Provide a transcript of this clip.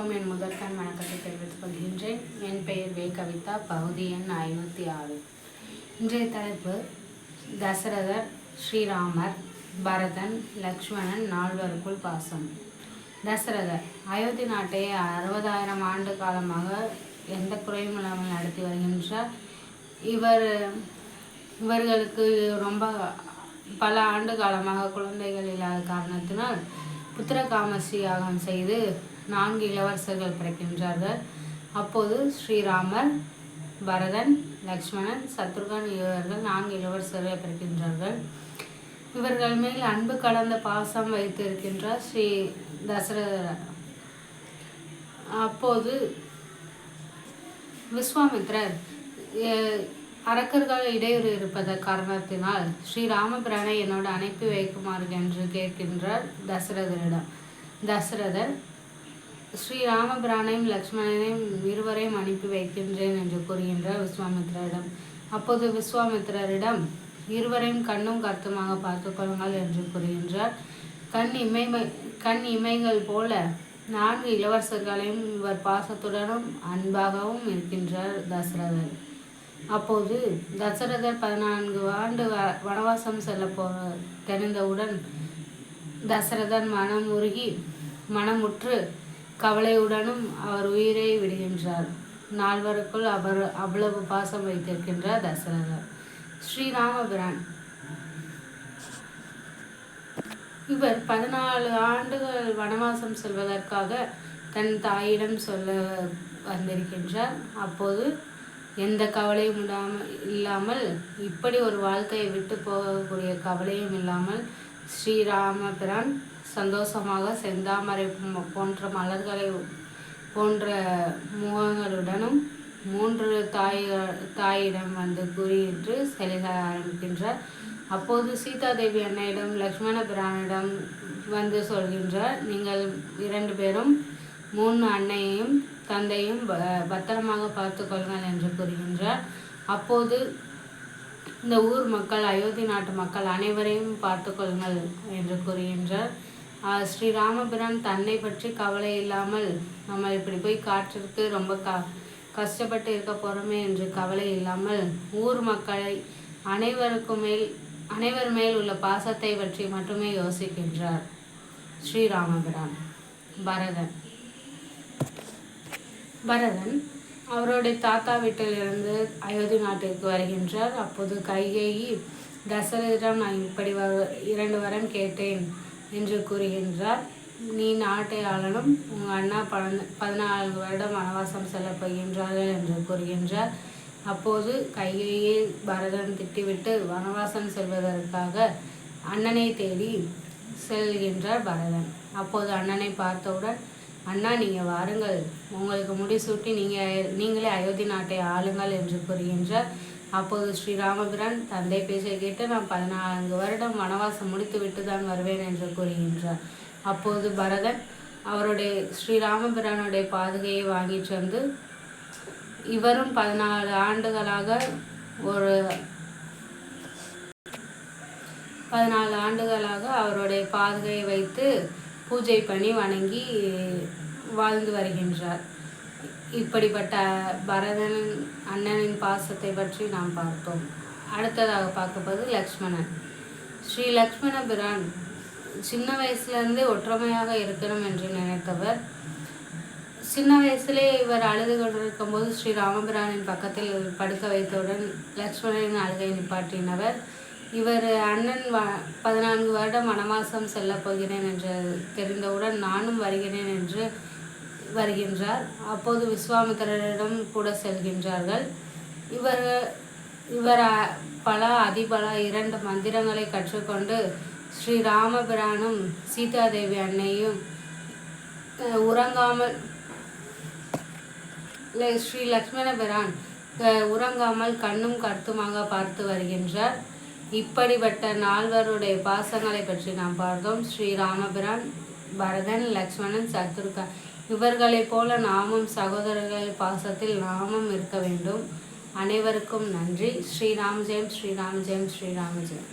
அனைவருக்கும் என் முதற்கண் வணக்கத்தை தெரிவித்துக் கொள்கின்றேன். என் பெயர் வே. கவிதா. பகுதி எண் ஐநூற்றி ஆறு. இன்றைய தலைப்பு தசரதர் ஸ்ரீராமர் பரதன் லக்ஷ்மணன் நால்வருக்குள் பாசம். தசரதர் அயோத்தி நாட்டை அறுபதாயிரம் ஆண்டு காலமாக எந்த குறையும் இல்லாமல் நடத்தி வருகின்றார். இவர் இவர்களுக்கு ரொம்ப பல ஆண்டு காலமாக குழந்தைகள் இல்லாத காரணத்தினால் புத்திர காமஸ்ரீ யாகம் செய்து நான்கு இளவரசர்கள் பிறக்கின்றார்கள். அப்போது ஸ்ரீராமர் பரதன் லக்ஷ்மணன் சத்ருகன் இவர்கள் நான்கு இளவரசர்கள் பிறக்கின்றார்கள். இவர்கள் மேல் அன்பு கலந்த பாசம் வைத்திருக்கின்றார் ஸ்ரீ தசரதர். அப்போது விஸ்வாமித்ரர் அரக்கர்கள் இடையூறு இருப்பத காரணத்தினால் ஸ்ரீ ராமபிரானை என்னோடு அனுப்பி வைக்குமாறு என்று கேட்கின்றார் தசரதரிடம். தசரதர் ஸ்ரீ ராமபிரானையும் லக்ஷ்மணனையும் இருவரையும் அனுப்பி வைக்கின்றேன் என்று கூறுகின்றார் விஸ்வாமித்ரரிடம் அப்போது விஸ்வாமித்திரரிடம் இருவரையும் கண்ணும் கருத்துமாக பார்த்து கொள்ளுங்கள் என்று கூறுகின்றார். கண் இமை கண் இமைகள் போல நான்கு இளவரசர்களையும் இவர் பாசத்துடனும் அன்பாகவும் இருக்கின்றார் தசரதர். அப்போது தசரதர் பதினான்கு ஆண்டு வ- வனவாசம் செல்ல போ தெரிந்தவுடன் தசரதன் மனம் உருகி மனமுற்று கவலையுடனும் அவர் உயிரை விடுகின்றார். நால்வருக்குள் அவர் அவ்வளவு பாசம் வைத்திருக்கின்றார் தசரதர். ஸ்ரீராமபிரான். இவர் பதினாலு ஆண்டுகள் வனவாசம் செல்வதற்காக தன் தாயிடம் சொல்ல வந்திருக்கின்றார். அப்போது எந்த கவலையும் இல்லாமல் இல்லாமல் இப்படி ஒரு வாழ்க்கையை விட்டு போகக்கூடிய கவலையும் இல்லாமல் ஸ்ரீராமபிரான் சந்தோஷமாக செந்தாமரை போன்ற மலர்களை போன்ற முகங்களுடனும் மூன்று தாய் தாயிடம் வந்து கூறியிட்டு செல்ல ஆரம்பிக்கின்றார். அப்போது சீதாதேவி அன்னையிடம் லக்ஷ்மண பிரானிடம் வந்து சொல்கின்றார் நீங்கள் இரண்டு பேரும் மூணு அன்னையையும் தந்தையும் ப- பத்திரமாக பார்த்து கொள்ளுங்கள் என்று கூறுகின்றார். அப்போது இந்த ஊர் மக்கள் அயோத்தி நாட்டு மக்கள் அனைவரையும் பார்த்து கொள்ளுங்கள் என்று கூறுகின்றார். ஆஹ் ஸ்ரீ ராமபிரான் தன்னை பற்றி கவலை இல்லாமல் நம்ம இப்படி போய் காற்றிற்கு ரொம்ப க கஷ்டப்பட்டு இருக்க போகிறோமே என்று கவலை இல்லாமல் ஊர் மக்களை அனைவருக்கும் மேல் அனைவர் மேல் உள்ள பாசத்தை பற்றி மட்டுமே யோசிக்கின்றார் ஸ்ரீராமபிரான் பரதன். பரதன் அவருடைய தாத்தா வீட்டிலிருந்து அயோத்தி நாட்டிற்கு வருகின்றார். அப்போது கைகேயி தசரதம் நான் இப்படி வ இரண்டு வரம் கேட்டேன். என்று கூறுகின்றார். நீ நாட்டை ஆளணும் உங்கள் அண்ணா பழந்த பதினான்கு வருடம் வனவாசம் செல்லப் போகின்றார்கள் என்று கூறுகின்றார். அப்போது கையிலேயே பரதன் திட்டிவிட்டு வனவாசம் செல்வதற்காக அண்ணனை தேடி செல்கின்றார் பரதன். அப்போது அண்ணனை பார்த்தவுடன் அண்ணா நீங்கள் வாருங்கள். உங்களுக்கு முடிசூட்டி நீங்கள் நீங்களே அயோத்தி நாட்டை ஆளுங்கள் என்று கூறுகின்றார். அப்போது ஸ்ரீராமபிரான் தந்தை பேச்சை கேட்டு நான் பதினான்கு வருடம் வனவாசம் முடித்துவிட்டு தான் வருவேன் என்று கூறுகின்றார் அப்போது பரதன் அவருடைய ஸ்ரீராமபிரானுடைய பாதுகையை வாங்கி வந்து இவரும் பதினாலு ஆண்டுகளாக ஒரு பதினாலு ஆண்டுகளாக அவருடைய பாதுகையை வைத்து பூஜை பண்ணி வணங்கி வாழ்ந்து வருகின்றார். இப்படிப்பட்ட பரதன் அண்ணனின் பாசத்தை பற்றி நாம் பார்த்தோம். அடுத்ததாக பார்க்கப்போது லக்ஷ்மணன். ஸ்ரீ லக்ஷ்மண பிரான் சின்ன வயசுலேருந்தே ஒற்றுமையாக இருக்கணும் என்று நினைத்தவர். சின்ன வயசுலே இவர் அழுது கொண்டிருக்கும் போது ஸ்ரீ ராமபிரானின் பக்கத்தில் படுக்க வைத்தவுடன் லக்ஷ்மணனின் அழுகை நிப்பாட்டினவர். இவர் அண்ணன் வ பதினான்கு வருடம் வனவாசம் செல்லப் போகிறேன் என்று தெரிந்தவுடன் நானும் வருகிறேன் என்று வருகின்றார். அப்போது விஸ்வாமித்திரரிடம் கூட செல்கின்றார்கள். இவர் இவர் பல அதிபல இரண்டு மந்திரங்களை கற்றுக்கொண்டு ஸ்ரீ ராமபிரானும் சீதாதேவி அன்னையும் உறங்காமல் ஸ்ரீ லக்ஷ்மண பிரான் அஹ், உறங்காமல் கண்ணும் கருத்துமாக பார்த்து வருகின்றார். இப்படிப்பட்ட நால்வருடைய பாசங்களை பற்றி நாம் பார்த்தோம். ஸ்ரீ ராமபிரான் பரதன் லக்ஷ்மணன் சத்ருகா இவர்களைப் போல நாமும் சகோதரர்கள் பாசத்தில் நாமும் இருக்க வேண்டும். அனைவருக்கும் நன்றி. ஸ்ரீராம் ஜெயம் ஸ்ரீராம் ஜெயம் ஸ்ரீராம் ஜெயம்.